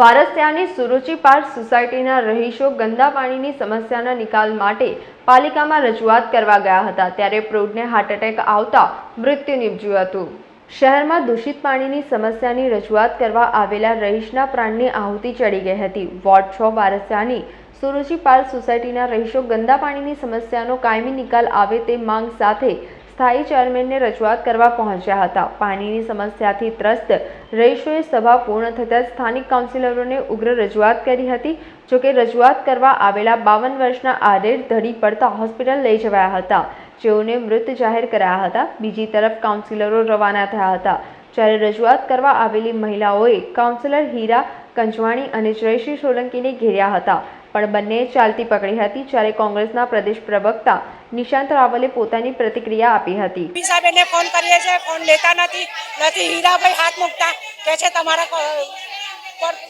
વારસિયાની સુરુચિ park સોસાયટીના રહીશો ગંદા પાણીની સમસ્યાના નિકાલ માટે પાલિકામાં રજૂઆત કરવા ગયા હતા ત્યારે પ્રૌઢને હાર્ટ એટેક આવતા મૃત્યુ નિપજ્યું હતું. શહેરમાં દૂષિત પાણીની સમસ્યાની રજૂઆત કરવા આવેલા રહીશના પ્રાણની આહુતિ ચડી ગઈ હતી. વોર્ડ છ વારસિયાની સુરુચિ પાર્ક સોસાયટીના રહીશો ગંદા પાણીની સમસ્યાનો કાયમી નિકાલ આવે તે માંગ સાથે સ્થાયી ચેરમેનને રજૂઆત કરવા પહોંચ્યા હતા. પાણીની સમસ્યાથી ત્રસ્ત રહીશોએ સભા પૂર્ણ થતાં સ્થાનિક કાઉન્સિલરોને ઉગ્ર રજૂઆત કરી હતી જોકે રજૂઆત કરવા આવેલા બાવન વર્ષના આરેર ધડી પડતા હોસ્પિટલ લઈ જવાયા હતા. જેઓને મૃત જાહેર કરાયા હતા. બીજી તરફ કાઉન્સિલરો રવાના થયા હતા. જ્યારે રજૂઆત કરવા આવેલી મહિલાઓએ કાઉન્સિલર હીરા કંજવાણી અને જયશ્રી સોલંકીને ઘેર્યા હતા. પણ બંનેએ ચાલતી પકડી હતી જ્યારે કોંગ્રેસના પ્રદેશ પ્રવક્તા નિશાંત રાવલે પોતાની પ્રતિક્રિયા આપી હતી. સાહેબ એને ફોન કરીએ છે ફોન લેતા નથી નથી. હીરાભાઈ હાથ મૂકતા, કે છે તમારા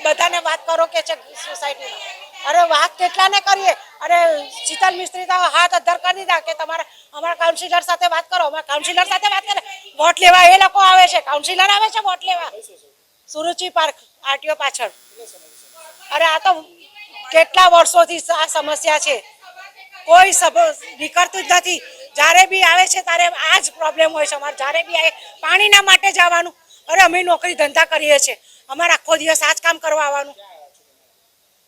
બધાને વાત કરો કે છે સોસાયટીમાં અરે વાત કેટલાને કરીએ? અરે શીતલ મિસ્ત્રી તો હાથ અધ્ધર કરી દીધા કે તમારા અમારા કાઉન્સિલર સાથે વાત કરો, અમારા કાઉન્સિલર સાથે વાત કરે. વોટ લેવા એ લોકો આવે છે. કાઉન્સિલર આવે છે, વોટ લેવા? સુરુચિ પાર્ક, આરટીઓ પાછળ. અરે આ તો કેટલા વર્ષોથી આ સમસ્યા છે? કોઈ નીકળતું જ નથી. જ્યારે બી આવે છે ત્યારે આ જ પ્રોબ્લેમ હોય છે અમારે. જ્યારે બી આવે, પાણીના માટે જવાનું અરે અમે નોકરી ધંધા કરીએ છીએ. અમારે આખો દિવસ આ જ કામ કરવા આવવાનું.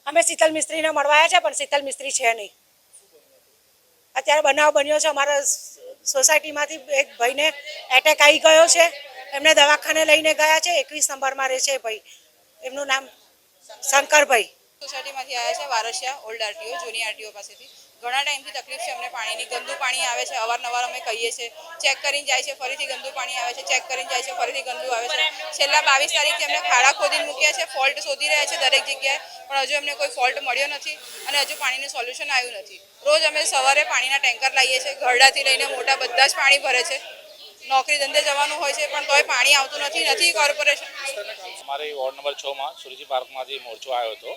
અમે શીતલ મિસ્ત્રીને મળવાયા છે, પણ શીતલ મિસ્ત્રી છે નહીં. અત્યારે બનાવ બન્યો છે. અમારા સોસાયટીમાંથી એક ભાઈને એટેક આવી ગયો છે. એમને દવાખાને લઈને ગયા છે. એકવીસ નંબરમાં રહે છે ભાઈ. એમનું નામ શંકરભાઈ. સોસાયટીમાંથી આવ્યા છે વારસિયા ઓલ્ડ આરટીઓ, જૂની આરટીઓ પાસેથી. ઘણા ટાઈમથી તકલીફ છે અમને પાણીની. ગંદુ પાણી આવે છે, અવારનવાર અમે કહીએ છીએ. ચેક કરીને જાય છે, ફરીથી ગંદુ પાણી આવે છે, ચેક કરીને જાય છે, ફરીથી ગંદુ આવે છે. છેલ્લા બાવીસ તારીખથી અમને ખાડા ખોદીને મૂક્યા છે, ફોલ્ટ શોધી રહ્યા છે દરેક જગ્યાએ, પણ હજુ અમને કોઈ ફોલ્ટ મળ્યો નથી અને હજુ પાણીનું સોલ્યુશન આવ્યું નથી. રોજ અમે સવારે પાણીના ટેન્કર લાવીએ છીએ, ઘરડાથી લઈને મોટા બધા જ પાણી ભરે છે. નોકરી ધંધે જવાનું હોય છે, પણ તોય પાણી આવતું નથી નથી કોર્પોરેશન અમારે વોર્ડ નંબર છ માં સુરજી પાર્કમાંથી મોરચો આવ્યો હતો.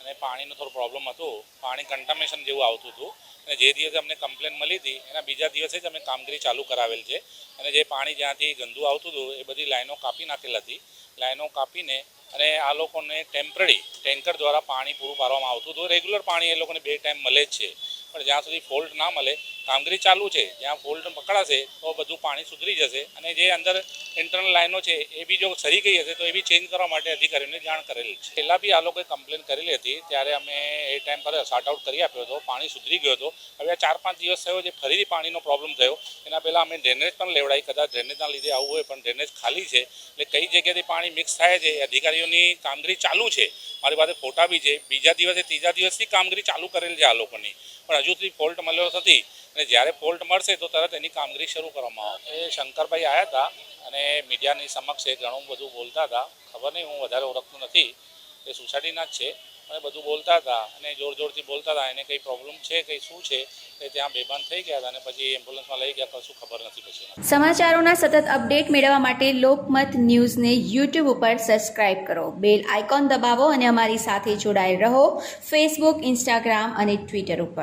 અને પાણીનો થોડો પ્રોબ્લેમ હતો. પાણી કન્ટામેશન જેવું આવતું હતું. અને જે દિવસે અમને કમ્પ્લેન મળી હતી, એના બીજા દિવસે જ અમે કામગીરી ચાલુ કરાવેલ છે. અને જે પાણી જ્યાંથી ગંદુ આવતું હતું, એ બધી લાઈનો કાપી નાખેલ હતી. લાઈનો કાપીને અને આ લોકોને ટેમ્પરરી ટેન્કર દ્વારા પાણી પૂરું પાડવામાં આવતું હતું. રેગ્યુલર પાણી એ લોકોને બે ટાઈમ મળે જ છે. પણ જ્યાં સુધી ફોલ્ટ ના મળે કામગીરી ચાલુ છે, જ્યાં ફોલ્ટ પકડાશે, તો બધું પાણી સુધરી જશે અને જે અંદર ઇન્ટરનલ લાઈનો છે, એ બી જો સરી ગઈ હશે, તો એ બી ચેન્જ કરવા માટે અધિકારીઓને જાણ કરેલી છે. પહેલાં બી આ લોકોએ કમ્પ્લેન કરેલી હતી, ત્યારે અમે એ ટાઈમ પર સાર્ટ આઉટ કરી આપ્યો હતો, પાણી સુધરી ગયો હતો. હવે આ ચાર પાંચ દિવસ થયો, જે ફરીથી પાણીનો પ્રોબ્લેમ થયો, એના પહેલાં અમે ડ્રેનેજ પણ લેવડાવી, કદાચ ડ્રેનેજના લીધે આવું હોય, પણ ડ્રેનેજ ખાલી છે, એટલે કઈ જગ્યાએથી પાણી મિક્સ થાય છે અધિકારીઓની કામગીરી ચાલુ છે. મારી પાસે ફોટા બી છે. બીજા દિવસે, ત્રીજા દિવસથી કામગીરી ચાલુ કરેલ છે આ લોકોની. પણ હજુ સુધી ફોલ્ટ મળ્યો નથી. અને જ્યારે ફોલ્ટ મળશે તો તરત એની કામગીરી શરૂ કરવામાં આવે. એ શંકરભાઈ આવ્યા હતા અને મીડિયાની સમક્ષ એ ઘણું બધું બોલતા હતા. ખબર નહીં, હું વધારે ઓળખતો નથી. એ સોસાયટીના જ છે. અને બધું બોલતા હતા અને જોર જોરથી બોલતા હતા. એને કંઈ પ્રોબ્લેમ છે, કંઈ શું છે, એ ત્યાં બેભાન થઈ ગયા હતા અને પછી એમ્બ્યુલન્સમાં લઈ ગયા, કશું ખબર નથી પછી સમાચારોના સતત અપડેટ મેળવવા માટે લોકમત ન્યૂઝને યુટ્યુબ ઉપર સબસ્ક્રાઇબ કરો. બેલ આઇકોન દબાવો અને અમારી સાથે જોડાયેલ રહો. ફેસબુક ઇન્સ્ટાગ્રામ અને ટ્વિટર ઉપર.